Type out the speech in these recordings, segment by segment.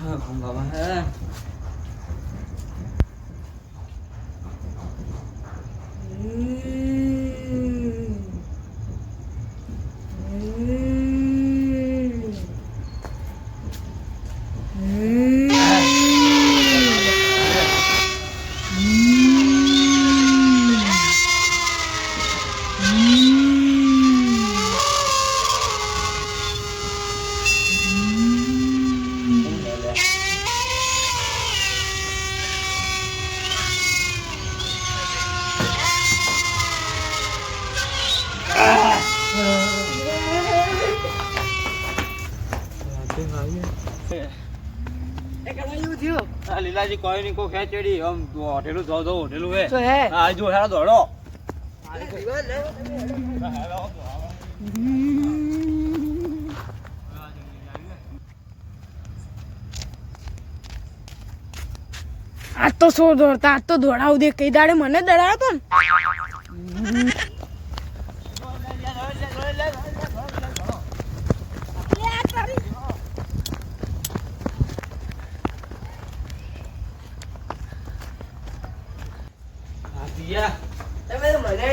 હા ઊંઘ આવે હે ઊંઘ લીલાજી કોઈ ની કોઈ ખેંચેડી. આમ હોટેલું જો જો હોટેલું હે. શું જો હેડો દોડો. આજ તો સો દોડતા? આજ તો દોડાવું દે. કઈ દાડે મને દડાયો તો ને? હા તમે તો મને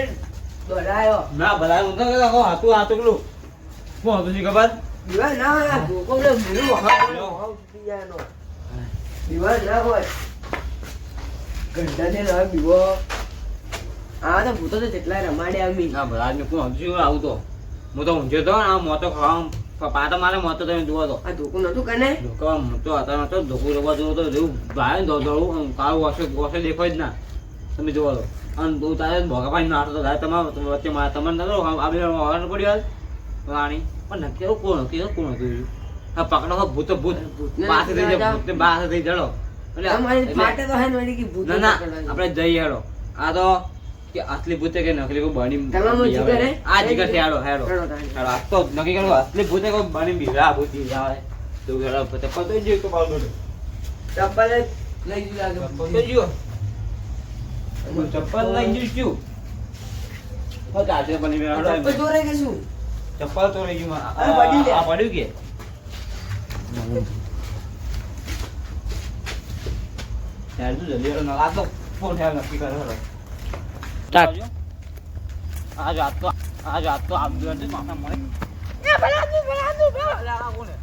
દોડાયો ના ભલા હું તો કહેતો હું હાથું હાથું પેલું શું હતું ખબર? દીવા ના હોય આ ભૂકો ને ભૂલું વહાવ વહાવ જાય દીવા ના હોય. ઘંટાથી ના દીવો. આ તો ભૂતો તો જેટલા રમાડ્યા અમી. ના ભલા ને કોણ શું આવું તો? હું તો ઊંઝો તો આ મોતો ખાવા પાટા મારે મોતો તમે જુઓ તો. આ ધોકું નતું કને? ધોકા મોતો હતા નતો ધોકું રવા જેવો તો જેવું ભાઈ દો દોડું કાળું વોશે વોશે દેખાય જ ના. તમે જુઓ તો. અને તું તારે ભોગા પાણી નાખતો તો તારે તમારે વચ્ચે મારા તમને નતો આ બે વાળા પડ્યો રાણી પણ નક્કી કોણ હતું કોણ હતું હા પકડો ભૂત ભૂત. પાસે થઈ જાય ભૂત પાસે થઈ જડો આપણે જઈ હેડો. આ તો કે અસલી ભૂતે કે નકલી કોઈ બની? આ જીગર છે હેડો હેડો. હેડો આ તો નક્કી કરો અસલી ભૂતે કોઈ બની બીરા ભૂતી આવે. તો હેડો પતે તો જીવ તો પાડો. ચપ્પલ લઈ જુ લાગે ચપ્પલ તો જીવ. ચપ્પલ લઈ જઈશ હેડો ચપ્પલ ચોરાઈ કે ચપ્પલ તો રહી ગયું આ પડ્યું કે? યાર તું જલ્દી હેડો ના આ તો ફોન થયા નક્કી કરો સ્ટાર્ટ. આ જાત તો આ જાત તો આમ માથા મળે. એ ભલા આદમી, ભલા. આદમી, ભલા. આ કોને?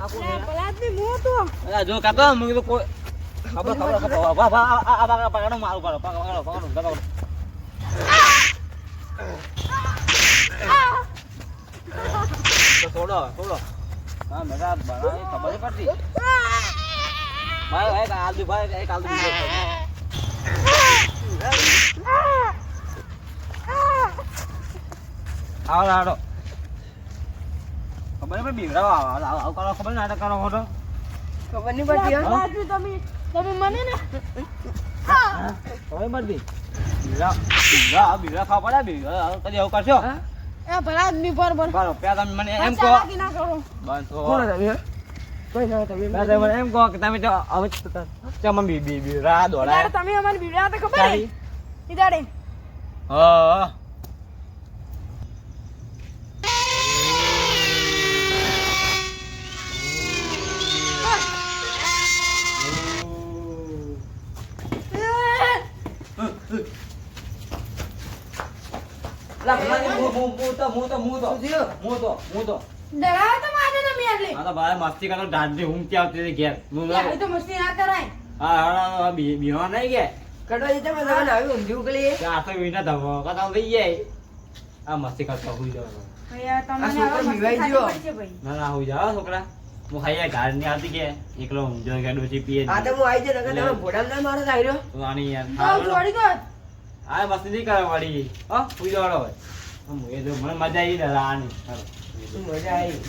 આ કોને? ભલા આદમી, હું હતો. અલા જો કાકા મને તો કોઈ ખબર ખબર ખબર વાહ વાહ આ આ પકડો મારું પકડો પકડો પકડો પકડો થોડો થોડો હા મેરા બનાવી ખબર પડતી ભાઈ એક આલદુ ભાઈ એક આલદુ બીજો આવો ખબર નહીં બીવડાવો આવો આવો કરો ખબર નાટક કરો ખબર નહીં પડતી હા? તમે તમે મને ને ખબર પડતી બીવડા બીવડા બીવડા ખાવા પડે બીવડા કદી આવું કરશો? હા? એ ભલા આદમી બરો પેલા તમે મને એમ કહો. ના કરો બસ કોણ તમે કોઈ ના તમે તમે મને એમ કહો કે તમે તો હવે તમે બી બી ઈ તમે અમારી બીવડા હતા ખબર હા. લા ભલા મુ મુ મુ તો મુ તો મુ તો મુ તો મુ તો ડરાવો તો મારે તમે એટલે આ તો ભાઈ મસ્તી કરતો ડાંડી ઊંઘતી આવતી હતી ઘેર. હું તો- મસ્તી ના કરાય. હા હા હા નહીં કે કડવા જતા મેં તમને આવી આ તો વિના ધમો થઈ જાય. આ મસ્તી કરતો હુઈ જાવ ભાઈ આ તમને આ હવે મસ્તી બીવાઈ ખાવી ગયો. પડશે ભાઈ. ના ના હુઈ જાવ છોકરા. હું ખાઈ ઘારની આવતી કે? એકલો ઊંઝો કે ડોસી પીએ આ તો હું આવી તમે ભોડામ ના મારો આયરો. તો આની યાર. છોડી દો. આ મસ્તી નહીં કરે વાળી હા હુઈ જાવ હવે. એ જો મને મજા આવી દાદા આની મજા આવી?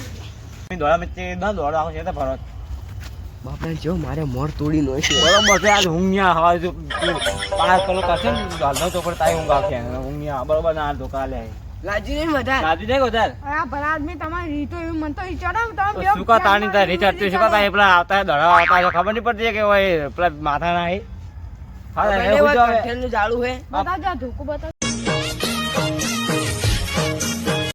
દોડા મચ્ચે ના દોડા આવું છે તો ભરત બાપરે જો મારે મોર તોડી નો છે. બરોબર છે આજ ઊંઘ્યા હવા જો પાંચ કલાક કરશે ને દાદા તો તાઈ ઊંઘ આવશે. ઊંઘ્યા બરોબર ના તો કાલે લાજી નહીં આ ભલા આદમી તમારી રીતો એવી મન તો ચડાવ તમે બે શું કા તાણી તાર રિચાર્જ શું કા તારી પેલા આવતા દડા આવતા છે ખબર નહીં પડતી કે ઓય પેલા માથા ના હે હા એ એવા હવે. જાળું હે. બતાવજો આ ધોકો બતાવજો.